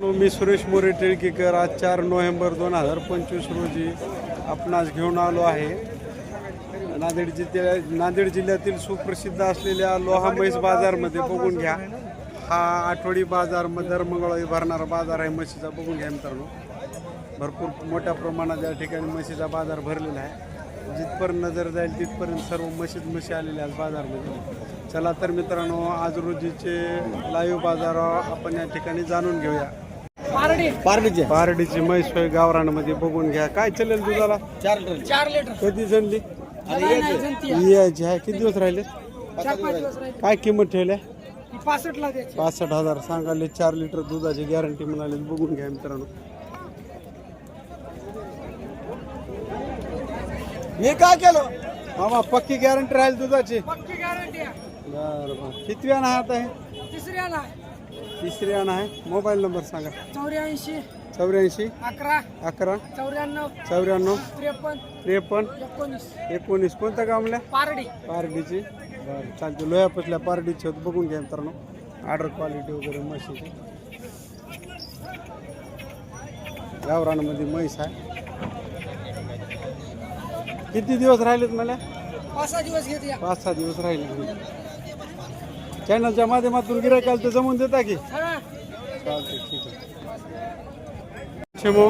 मी सुरेश मोरे टिळकीकर. आज चार नोव्हेंबर दोन हजार पंचवीस रोजी आपणास घेऊन आलो आहे. नांदेड जिल्ह्या नांदेड जिल्ह्यातील सुप्रसिद्ध असलेल्या लोहा म्हैस बाजारमध्ये बघून घ्या. हा आठवडी बाजार म- दर मंगळवारी भरणारा बाजार आहे म्हशीचा. बघून घ्या मित्रांनो. भरपूर मोठ्या प्रमाणात या ठिकाणी म्हशीचा बाजार भरलेला आहे. जिथपर्यंत नजर जाईल तिथपर्यंत सर्व म्हशीत म्हशी आलेल्या आहेत बाजारमध्ये. चला तर मित्रांनो आज रोजीचे लाईव्ह बाजार आपण या ठिकाणी जाणून घेऊया. पारडीचे? पारडीची होय गावरानमध्ये बघून घ्या. काय चालेल दुधाला? चार लिटर. चार लिटर. कधी जणली जणती यायची? आहे. किती दिवस राहिले? चार पाच दिवस राहील. काय किंमत ठेवल्या पासष्ट हजार सांगाले चार लिटर दुधाची गॅरंटी म्हणाले बघून घ्या मित्रांनो. मी काय केलं? मामा पक्की गॅरंटी राहील दुधाची? पक्की गॅरंटी आहे. बरं बरं. किती वेळा आहात आहे. तिसऱ्याला तिसरी आण आहे. मोबाईल नंबर सांगा. चौऱ्याऐंशी चौऱ्याऐंशी अकरा अकरा चौऱ्याण्णव चौऱ्याण्णव त्रेपन्न त्रेपन्न एकोणीस. एकोणीस. कोणत्या गावल्या? पारडी. पारडीची. बरं चालते लोह्यापासल्या पारडीची होत बघून घ्या मित्रांनो. ऑर्डर क्वालिटी वगैरे म्हशीची गावरानमध्ये म्हैस आहे. किती दिवस राहिलेत मला पाच सहा दिवस घेत या पाच सहा दिवस राहिले चॅनलच्या माध्यमातून गिरायकाल तर जमून देता की. चालते ठीक आहे शेमो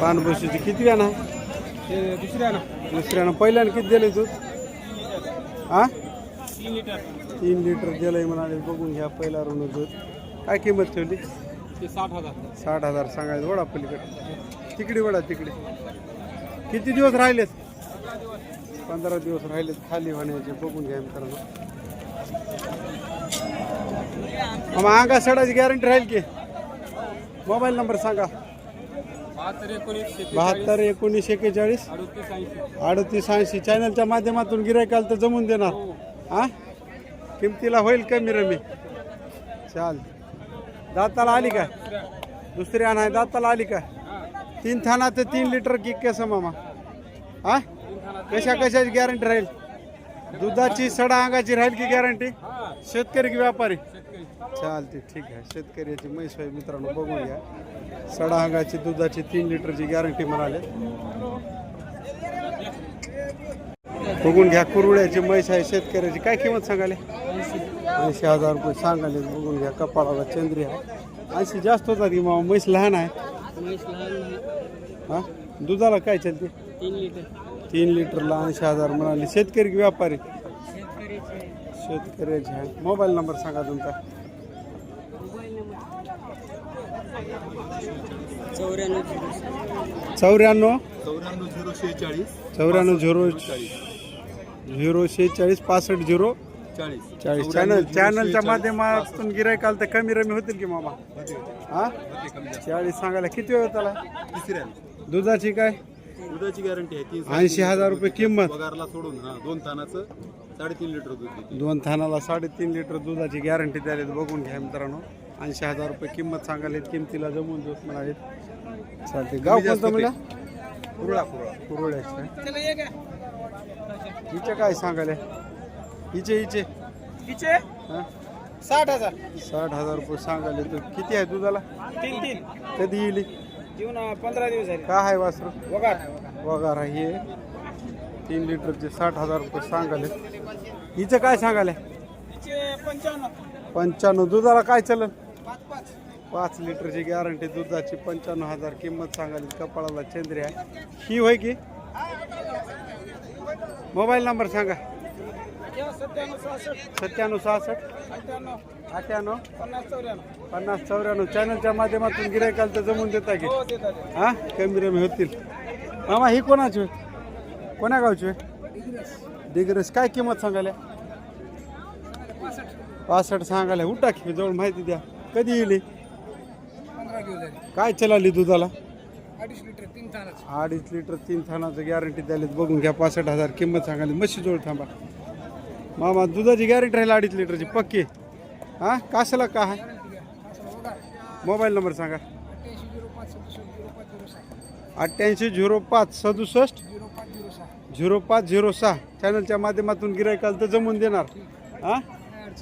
पानबुशीची किती व्यान दुसऱ्या ना दुसऱ्यानं पहिल्यानं किती दिले तू? हा तीन लिटर तीन लिटर दिलंय म्हणाले. बघून घ्या पहिला ऋण दूध काय किंमत ठेवली? ते साठ हजार. साठ हजार सांगायचं. वडा पलीकडे. तिकडे वडा तिकडे. किती दिवस राहिलेत? पंधरा दिवस राहिलेत खाली होण्याचे. बघून घ्या मित्रांनो. मग अंगा सडाची गॅरंटी राहील की। मोबाईल नंबर सांगा। बहात्तर एकोणीस बहात्तर एकोणीस एक्केचाळीस अडतीस ऐंशी. चॅनलच्या माध्यमातून गिरायकाल तर जमून देणार. हा. किमतीला होईल कमी रमी? चाल. दाताला आली का? दुसरी आहे. दाताला आली का? तीन थाना ते तीन लिटर की कसं मामा. हा? कशा कशाची गॅरंटी राहील? दुधाची सडा अंगाची राहील की गॅरंटी शेतकरी की व्यापारी? चालते ठीक आहे. शेतकऱ्याची म्हैस आहे मित्रांनो बघून घ्या. सडा अंगाची दुधाची तीन लिटरची गॅरंटी म्हणाले. बघून घ्या कुरुड्याची म्हैस आहे शेतकऱ्याची काय किंमत सांगाले ऐंशी हजार रुपये सांगाले बघून घ्या कपाळाला चंद्री आहे. ऐंशी जास्त होतात की मामा म्हैस लहान आहे? हा? दुधाला काय चालते? तीन लिटर. तीन लिटरला ऐंशी हजार म्हणाले शेतकरी की व्यापारी? शेतकऱ्याचे आहे मोबाईल नंबर सांगा तुमचा. चौऱ्याण्णव. चौऱ्याण्णव झिरो शेहेचाळीस चौऱ्याण्णव झिरो झिरो शेहेचाळीस पासष्ट झिरो चाळीस. चॅनल चॅनलच्या माध्यमातून गिरायकाल तर कमी रमी होतील की मामा? हा? चाळीस सांगायला किती वेळ त्याला दुधाची काय? दुधाची गॅरंटी आहे. तीन ऐंशी हजार रुपये किंमत. पगारला सोडून हा दोन तानाचं साडेतीन लिटर दूध देते दोन थानाला साडेतीन लिटर दुधाची गॅरंटी द्यायला बघून घ्या मित्रांनो. ऐंशी हजार रुपये किंमत सांगायला किमतीला जमून देत म्हणाले चालते गाव कोणतं म्हणलं? कुरळा कुरळा. आहे. हिचे काय सांगायला? हिचे हिचे. तिचे हा? साठ हजार. साठ हजार रुपये सांगायले तर किती आहे दुधाला? तीन तीन. कधी येईल? जीवन पंधरा दिवस झाले. काय आहे वासरू? वगार. वगार आहे हे. तीन लिटरचे साठ हजार रुपये सांगाले हिचं काय सांगाले? पंचावन्न पंच्याण्णव. दुधाला काय चलन? पाच पाच. पाच लिटरची गॅरंटी दुधाची पंच्याण्णव हजार किंमत सांगाली कपाळाला चंद्री आहे. ही होय की? मोबाईल नंबर सांगा. सत्त्याण्णव सहासष्ट. अठ्ठ्याण्णव. पन्नास चौऱ्याण्णव. चॅनलच्या माध्यमातून गिरायकाल तर जमून देता की? हो हा? कमी रमी होतील. मामा ही कोणाची? कोण्या गावची? होय डिग्रस. काय किंमत सांगायला? पासष्ट. सांगायला. उठा की जवळ माहिती द्या. कधी येईल काय चलाली दुधाला? अडीच लिटर तीन तानाच अडीच लिटर तीन थानाचं गॅरंटी द्यायला. बघून घ्या पासष्ट हजार किंमत सांगायला. म्हशी जोड थांबा. मामा दुधाची गॅरंटी राहील अडीच लिटरची पक्की. हा? कशाला का? आहे मोबाईल नंबर सांगा. अठ्ठ्याऐंशी झिरो पाच सदुसष्ट झिरो पाच झिरो सहा. चॅनलच्या माध्यमातून गिरायकाल तर जमून देणार. हां?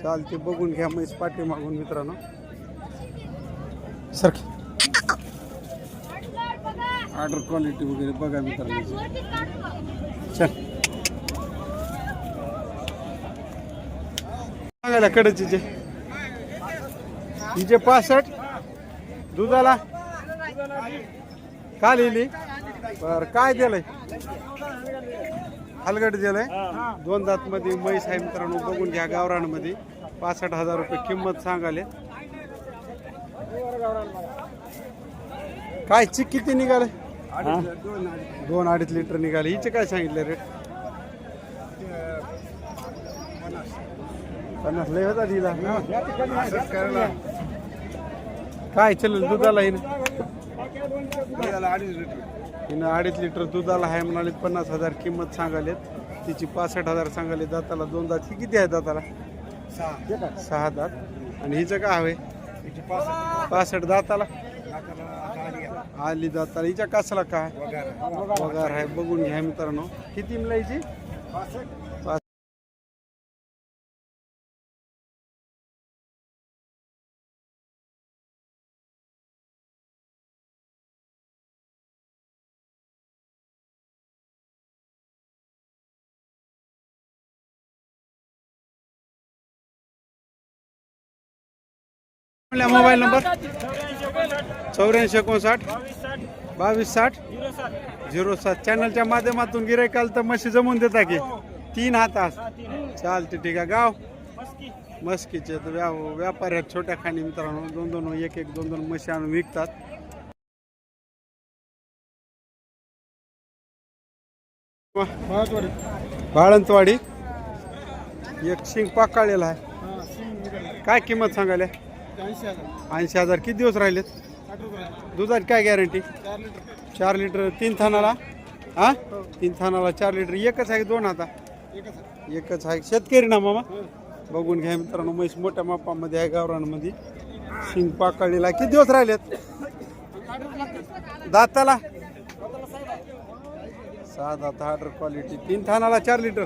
चालते बघून घ्या म्हैस पाठी मागून मित्रांनो. सर ऑर्डर क्वालिटी वगैरे बघा मित्रांनो. चल. सांगायला कडचीचे हिचे पासष्ट दुधाला? का लिहिली? बर काय दिलंय? हलगड दिलंय. दोन दात मध्ये म्हैस आहे मित्रांनो बघून घ्या गावरानमध्ये. पासष्ट हजार रुपये किंमत सांगाले काय चिक किती निघाले? दोन अडीच लिटर निघाले. हिचे काय सांगितले रेट पन्नास लय होता दिला. काय चलेल दुधाला हिनं हिनं अडीच लिटर दुधाला आहे म्हणाले पन्नास हजार किंमत सांगालेत. तिची पासष्ट हजार सांगाले दाताला दोन दात. ही किती आहे दाताला? सहा. दात. आणि हिचं काय हवे? पासष्ट. दाताला? आली दाताला. हिच्या कासाला काय? वगार आहे. बघून घ्या मित्रांनो. किती मिळायची? पाच आपला मोबाईल नंबर? चौऱ्याऐंशी एकोणसाठ. बावीस साठ. झिरो सात. चॅनलच्या माध्यमातून गिरायकाल तर म्हशी जमून देता की? तीन हातास चालते ठीक आहे. गाव? मस्कीचे. तर व्या व्यापारी आहेत छोट्या खाणी मित्रांनो. दोन दोन एक एक दोन दोन म्हशी आणून विकतात. बाळंतवाडी. एक शिंग पाकाळलेला आहे. काय किंमत सांगायला? ऐंशी हजार. किती दिवस राहिलेत? दुधाची काय गॅरंटी चार लिटर. तीन थानाला? हा? तीन थानाला चार लिटर. एकच आहे दोन आता? एकच आहे. शेतकरी ना मामा? बघून घ्या मित्रांनो. म्हैस मोठ्या मापामध्ये आहे गावरांमध्ये शिंग पाकाळीला किती दिवस राहिलेत? दाताला? सहा दात ऑर्डर क्वालिटी तीन थानाला चार लिटर.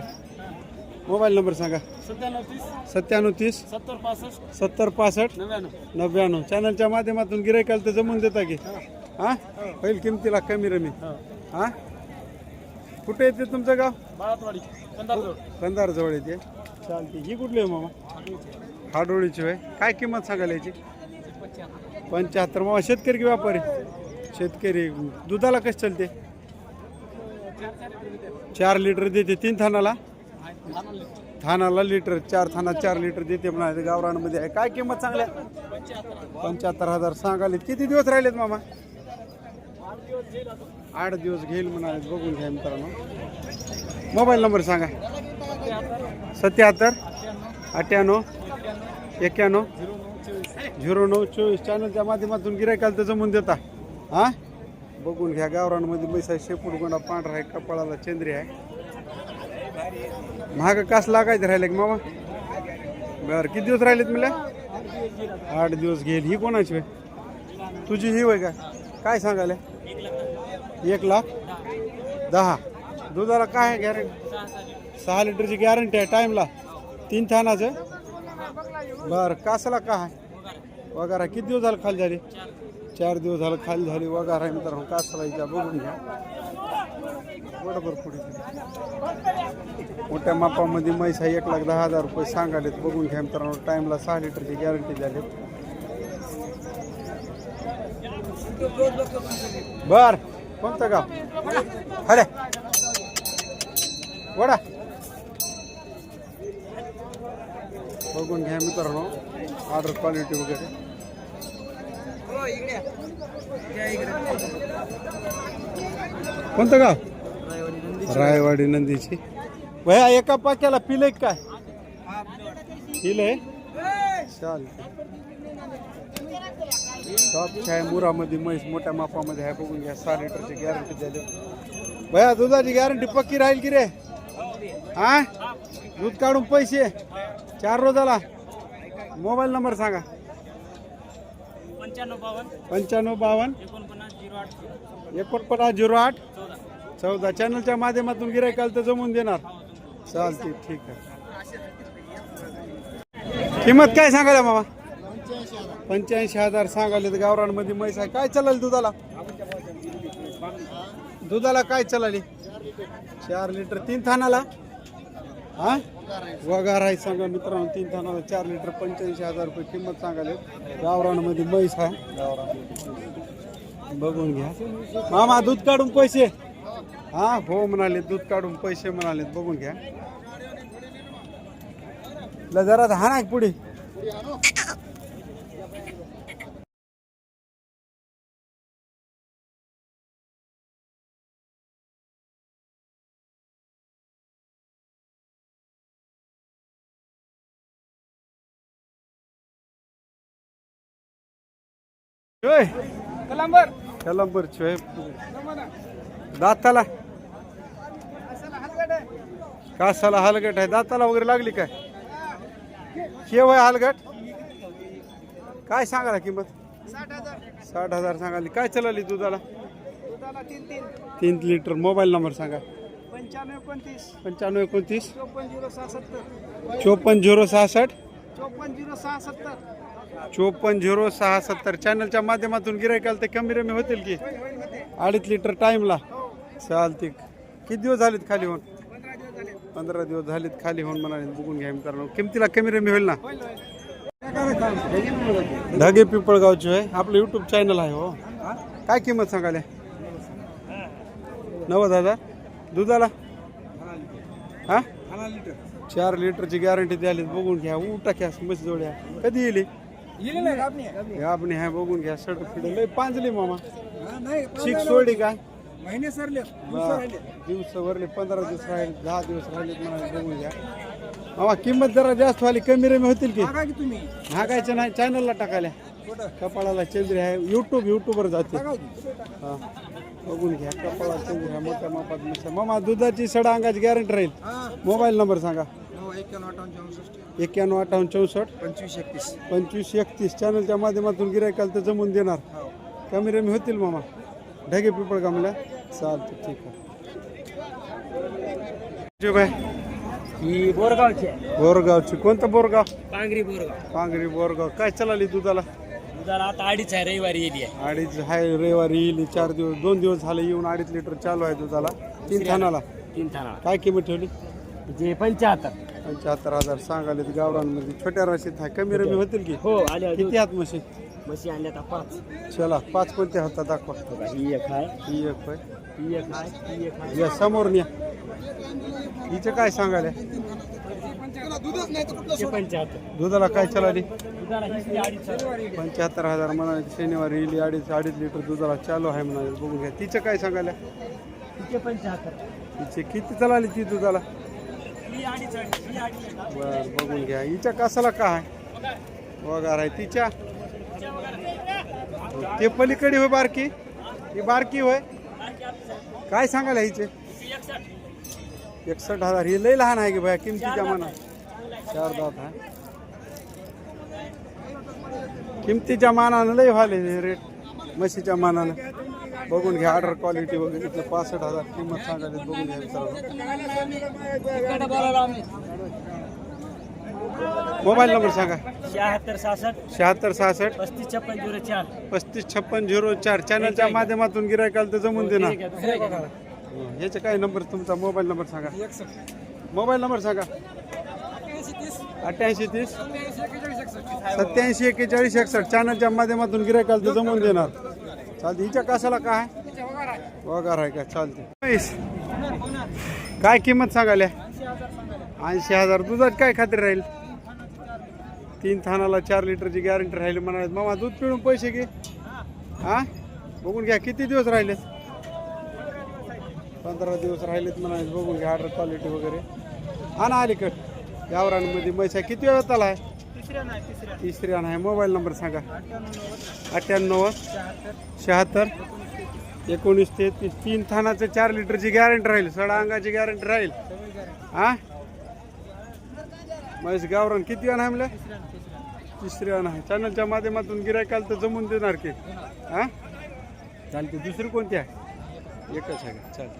मोबाईल नंबर सांगा. सत्त्याण्णव तीस. सत्त्याण्णव तीस. सत्तर पासष्ट. सत्तर पासष्ट. नव्याण्णव. नव्याण्णव. चॅनलच्या माध्यमातून गिरायकाला तर जमून देता की. हा. होईल किमतीला कमी रमी. हा. कुठे येते तुमचं गाव? बाळातवाडी कंदारजोड कंधार जवळ येते. चालते. ही कुठली आहे मामा? हाडोळीची होय. काय किंमत सांगायला याची? पंच्याहत्तर. मामा शेतकरी की व्यापारी? शेतकरी. दुधाला कसं चालते? चार लिटर देते. तीन थानाला? थानाला लिटर चार थाना चार लिटर देते म्हणा गावरानमध्ये आहे. काय किंमत चांगल्या पंच्याहत्तर हजार. सांगाले किती दिवस राहिलेत मामा? आठ दिवस घेईल म्हणाले बघून घ्या मित्रांनो. मोबाईल नंबर सांगा. सत्याहत्तर अठ्ठ्याण्णव एक्क्याण्णव झिरो नऊ चोवीस. चॅनलच्या माध्यमातून गिरायकाल तर जमून देता. हां? बघून घ्या. गावरानमध्ये मैसा शेपूट गोंडा पांढरा आहे कपाळाला चंद्री आहे. महाग कास लागायचं राहिले की मामा? बरं किती दिवस राहिलेत मला? आठ दिवस घेईल ही कोणाची होय तुझी ही होय का काय सांगायला? एक लाख? दहा. दुधाला काय आहे गॅरंटी सहा लिटरची गॅरंटी आहे टाईमला. तीन थानाचं? बरं कासाला काय वगैरे किती दिवस झालं खाली झाली? चार दिवस झालं खाली झाली वगार आहे मित्रांनो कासाला इथं बघून घ्या. बरोबर पुढे मोठ्या मापामध्ये म्हैस आहे एक लाख दहा हजार रुपये सांगालेत बघून घ्या मित्रांनो. टाईमला सहा लिटरची गॅरंटी झाली. बर कोणतं गाव? अरे वडा. बघून घ्या मित्रांनो ऑर्डर क्वालिटी वगैरे. कोणतं गाव? रायवाडी नंदीची. भया एका पाक्याला पिले काय? पिले चाल टॉपच्या आहे मुरामध्ये म्हैस मोठ्या मापामध्ये आहे. बघून घ्या सहा लिटरची गॅरंटी द्यायला भया दुधाची गॅरंटी पक्की राहील की रे? हा? दूध काढून पैसे? चार रोजाला? मोबाईल नंबर सांगा. पंच्याण्णव बावन्न. पंच्याण्णव बावन्न. एकोणपन्नास झिरो आठ. एकोणपन्नास झिरो आठ. चौदा. चौदा. चॅनलच्या माध्यमातून गिरायकाल तर जमून देणार. चालते ठीक आहे. किंमत काय सांगायला मामा? पंच्याऐंशी हजार सांगाले गावरांमध्ये म्हैस आहे. काय चालेल दुधाला? दुधाला काय चालली? चार लिटर. तीन थानाला? हा? वगार आहे सांगा मित्रांनो तीन थानाला चार लिटर पंच्याऐंशी हजार रुपये किंमत सांगाले गावरानमध्ये म्हैस आहे. बघून घ्या. मामा दूध काढून पैसे. हा हो म्हणाले दूध काढून पैसे म्हणाले बघून घ्या. जरा हा ना पुढे. होय कलांबर. दाताला. कासाला हलगट आहे? दाताला वगैरे लागली काय? केव आहे हलगट? काय सांगाला किंमत? साठ हजार. साठ हजार सांगाली काय चालली दुधाला? दुधाला तीन लिटर. मोबाईल नंबर सांगा. पंच्याण्णव एकोणतीस. पंच्याण्णव एकोणतीस. चोपन्न झिरो सहा सत्तर चोपन्न झिरो सहासष्ट. चोपन्न झिरो सहा सत्तर चोपन्न झिरो सहा सत्तर चॅनलच्या माध्यमातून गिरायकाल ते कमी रमी होतील की? अडीच लिटर टाईमला चालते. किती दिवस झालेत खाली होऊन? पंधरा दिवस झालेत खाली होऊन म्हणाले बघून घ्या मित्रांनो. किमतीला कमी रमी होईल ना? ढगे पिंपळगावचे आहे आपलं युट्यूब चॅनल आहे हो. काय किंमत सांगाले नव्वद हजार? दुधाला? हा? चार लिटरची गॅरंटी द्याली बघून घ्या. उठा घ्या मस्त जोड्या कधी येईल हे आपण ह्या बघून घ्या सड फिडे लय पांजली मामा. नाही शिक सोडी काय महिने सरले दिवस भरले पंधरा दिवस राहिले दहा दिवस राहिले म्हणाले बघून घ्या. मामा किंमत जरा जास्त व्हाली कमी रमी होतील की? तुम्ही? हाकायचं नाही चॅनलला टाकायला. कपाळाला चंद्री आहे युट्यूब युट्यूबवर जाते. हा बघून घ्या कपाळा चंद्री आहे मोठ्या मापात मामा दुधाची सडा अंगाची गॅरंटी राहील. मोबाईल नंबर सांगा. हो एक्क्याण्णव अठ्ठावन्न चौसष्ट. पंचवीस एकतीस. पंचवीस एकतीस. चॅनलच्या माध्यमातून गिरायकाल तर जमून देणार. कमी रमी होतील मामा. ढगे पिपळ कामला चालतं ठीक आहे. जो ही बोरगावची बोरगावची. कोणतं बोरगाव? पांगरी बोरगाव. पांगरी बोरगाव. काय चालली दुधाला? दुधाला आता अडीच आहे रविवारी येली आहे. अडीच हाय रविवारी येईल चार दिवस दोन दिवस झाले येऊन अडीच लिटर चालू आहे दुधाला. तीन थानाला. तीन थाना काय किंमत ठेवली? जे पंच्याहत्तर पंच्याहत्तर हजार सांगाले गावरांमध्ये छोट्या राशीत आहे कमी रमी होतील की? हो आले किती हात म्हशी? म्हशी आणल्या आता पाच. चला पाच कोणत्या हातात दाखवा. ही एक आहे ही एक होय. ही एक आहे ही एक आहे या समोर न्या. हिचं काय पंच्याहत्तर. दुधाला काय चलाली. पंच्याहत्तर हजार म्हणाले शनिवारी येईल अडीच अडीच लिटर दुधाला चालू आहे म्हणाले. बघून घ्या. तिचं काय सांगायला तिचे पंच्याहत्तर. तिचे किती चलाली ती दुधाला? बर बघून घ्या. हिच्या कसाला काय? वगार आहे. तिच्या? ते पलीकडे होय बारकी? ही बारकी होय? काय सांगायला हिचे? एकसष्ट हजार. ही लय लहान आहे की भया किमतीच्या मना चार दात आहे किमतीच्या मानानं लय व्हाले रेट म्हशीच्या मानानं. बघून घ्या ऑर्डर क्वालिटी वगैरे इथं पासष्ट हजार किंमत सांगायला बघून घ्या मित्रांनो. मोबाईल नंबर सांगा. शहात्तर सहासष्ट. शहात्तर सहासष्ट. पस्तीस छप्पन झिरो चार. पस्तीस छप्पन झिरो चार. चॅनलच्या माध्यमातून गिरायकाल तर जमून देणार. याचे काय नंबर तुमचा? मोबाईल नंबर सांगा. मोबाईल नंबर सांगा. अठ्ठ्याऐंशी तीस. सत्याऐंशी एक्केचाळीस एकसष्ट. चॅनलच्या माध्यमातून गिरायकाल तर जमून देणार. चालते हिच्या कसाला काय? वगार आहे का? चालते काय किंमत सांगाल्या ऐंशी हजार. दुधात काय खात्री राहील? तीन थानाला चार लिटरची गॅरंटी राहील म्हणाले मामा दूध पिळून पैसे घे. हा? बघून घ्या. किती दिवस राहिलेत पंधरा दिवस राहिलेत म्हणाले बघून घ्या. ऑर्डर क्वालिटी वगैरे. हा ना अलीकड. यावरांमध्ये म्हैसा किती वेळात आला आहे? तिसऱ्या आहे मोबाईल नंबर सांगा. अठ्ठ्याण्णव शहात्तर. एकोणीस तेहतीस. तीन थानाचं चार लिटरची गॅरंटी राहील. सडा अंगाची गॅरंटी राहील. हा? म्हैस गावरान किती वेळा आहे म्हणलं तिसरी अण आहे चॅनलच्या माध्यमातून गिरायकाल तर जमून देणार की. हा? चालते दुसरी कोणती आहे? एकच आहे. का चालते